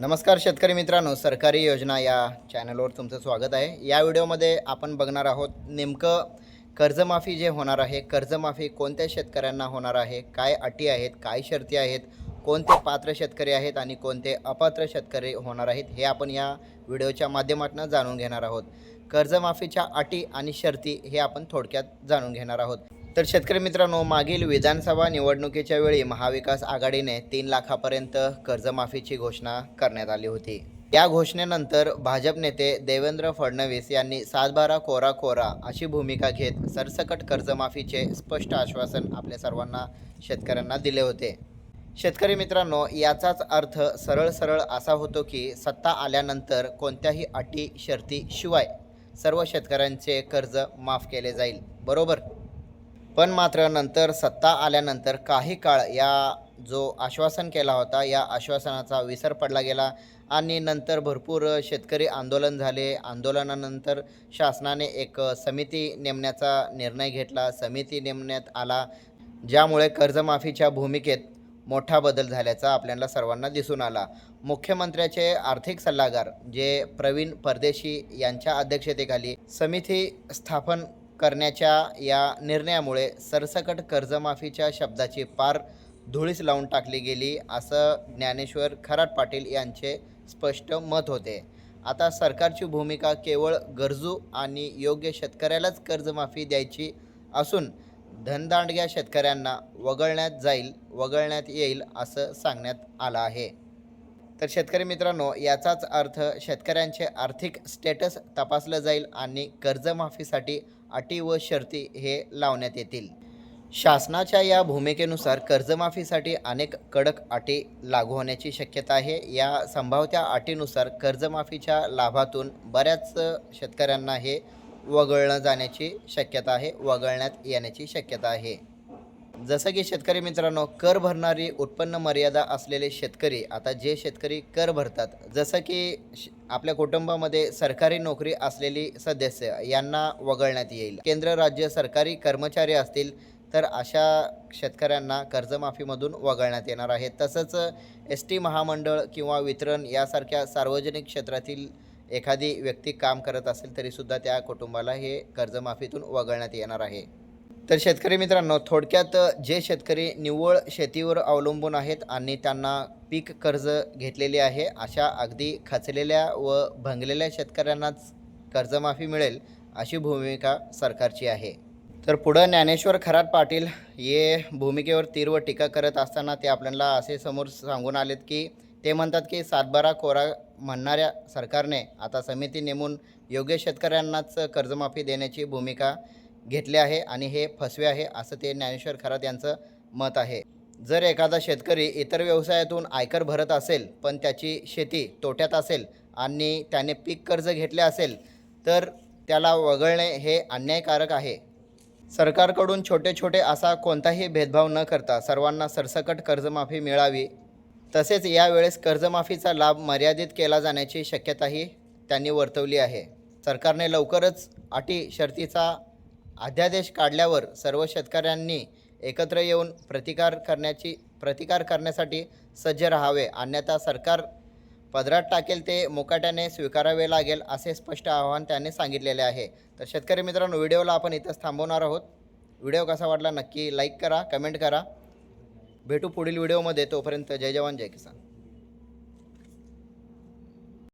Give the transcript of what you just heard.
नमस्कार शेतकरी मित्रांनो सरकारी योजना या चॅनलवर तुमचं स्वागत आहे. या व्हिडिओमध्ये आपण बघणार आहोत नेमकं कर्जमाफी जे होणार आहे कर्जमाफी कोणत्या शेतकऱ्यांना होणार आहे काय अटी आहेत काय शर्ती आहेत कोणते पात्र शेतकरी आहेत आणि कोणते अपात्र शेतकरी होणार आहेत हे आपण या व्हिडिओच्या माध्यमातून जाणून घेणार आहोत. कर्जमाफीच्या अटी आणि शर्ती हे आपण थोडक्यात जाणून घेणार आहोत. तर शेतकरी मित्रांनो मागील विधानसभा निवडणुकीच्या वेळी महाविकास आघाडीने तीन लाखापर्यंत कर्जमाफीची घोषणा करण्यात आली होती. या घोषणेनंतर भाजप नेते देवेंद्र फडणवीस यांनी सातबारा कोरा कोरा अशी भूमिका घेत सरसकट कर्जमाफीचे स्पष्ट आश्वासन आपल्या सर्वांना शेतकऱ्यांना दिले होते. शेतकरी मित्रांनो याचाच अर्थ सरळ सरळ असा होतो की सत्ता आल्यानंतर कोणत्याही अटी शर्तीशिवाय सर्व शेतकऱ्यांचे कर्ज माफ केले जाईल. बरोबर? पण मात्र नंतर सत्ता आल्यानंतर काही काळ या जो आश्वासन केला होता या आश्वासनाचा विसर पडला गेला आणि नंतर भरपूर शेतकरी आंदोलन झाले. आंदोलनानंतर शासनाने एक समिती नेमण्याचा निर्णय घेतला. समिती नेमण्यात आला ज्यामुळे कर्जमाफीच्या भूमिकेत मोठा बदल झाल्याचा आपल्याला सर्वांना दिसून आला. मुख्यमंत्र्याचे आर्थिक सल्लागार जे प्रवीण परदेशी यांच्या अध्यक्षतेखाली समिती स्थापन करण्याच्या या निर्णयामुळे सरसकट कर्जमाफीच्या शब्दाची पार धुळीस लावून टाकली गेली असं ज्ञानेश्वर खराट पाटील यांचे स्पष्ट मत होते. आता सरकारची भूमिका केवळ गरजू आणि योग्य शेतकऱ्यालाच कर्जमाफी द्यायची असून धनदांडग्या शेतकऱ्यांना वगळण्यात जाईल वगळण्यात येईल असं सांगण्यात आलं आहे. तर शेतकरी मित्रांनो याचाच अर्थ शेतकऱ्यांचे आर्थिक स्टेटस तपासलं जाईल आणि कर्जमाफीसाठी अटी व शर्ती हे लावण्यात येतील. शासनाच्या या भूमिकेनुसार कर्जमाफीसाठी अनेक कडक अटी लागू होण्याची शक्यता आहे. या संभाव्यत्या अटीनुसार कर्जमाफीच्या लाभातून बऱ्याच शेतकऱ्यांना हे वगळलं जाण्याची शक्यता आहे वगळण्यात येण्याची शक्यता आहे. जसं की शेतकरी मित्रांनो कर भरणारी उत्पन्न मर्यादा असलेले शेतकरी आता जे शेतकरी कर भरतात जसं की श- आपल्या कुटुंबामध्ये सरकारी नोकरी असलेली सदस्य यांना वगळण्यात येईल. केंद्र राज्य सरकारी कर्मचारी असतील तर अशा शेतकऱ्यांना कर्जमाफीमधून वगळण्यात येणार आहे. तसंच एस टी महामंडळ किंवा वितरण यासारख्या सार्वजनिक क्षेत्रातील एखादी व्यक्ती काम करत असेल तरीसुद्धा त्या कुटुंबाला हे कर्जमाफीतून वगळण्यात येणार आहे. तर शेतकरी मित्रांनो थोडक्यात जे शेतकरी निव्वळ शेतीवर अवलंबून आहेत आणि त्यांना पीक कर्ज घेतलेले आहे अशा अगदी खचलेल्या व भंगलेल्या शेतकऱ्यांनाच कर्जमाफी मिळेल अशी भूमिका सरकारची आहे. तर पुढं ज्ञानेश्वर खरात पाटील हे भूमिकेवर तीव्र टीका करत असताना ते आपल्याला असे समोर सांगून आलेत की ते म्हणतात की सातबारा कोरा म्हणणाऱ्या सरकारने आता समिती नेमून योग्य शेतकऱ्यांनाच कर्जमाफी देण्याची भूमिका घेतले आहे आणि हे फसवे आहे असं ते ज्ञानेश्वर खरात यांचं मत आहे. जर एखादा शेतकरी इतर व्यवसायातून आयकर भरत असेल पण त्याची शेती तोट्यात असेल आणि त्याने पीक कर्ज घेतले असेल तर त्याला वगळणे हे अन्यायकारक आहे. सरकारकडून छोटे छोटे असा कोणताही भेदभाव न करता सर्वांना सरसकट कर्जमाफी मिळावी. तसेच यावेळेस कर्जमाफीचा लाभ मर्यादित केला जाण्याची शक्यताही त्यांनी वर्तवली आहे. सरकारने लवकरच अटी शर्तीचा अध्यादेश काढल्यावर सर्व शेतकऱ्यांनी एकत्र येऊन प्रतिकार करण्याची प्रतिकार करण्यासाठी सज्ज राहावे. अन्यथा सरकार पदरात टाकेल ते मुकाट्याने स्वीकारावे लागेल असे स्पष्ट आवाहन त्यांनी सांगितलेले आहे. तर शेतकरी मित्रांनो व्हिडिओला आपण इथंच थांबवणार आहोत. व्हिडिओ कसा वाटला नक्की लाईक करा कमेंट करा. भेटू पुढील व्हिडिओमध्ये. तोपर्यंत जय जवान जय किसान.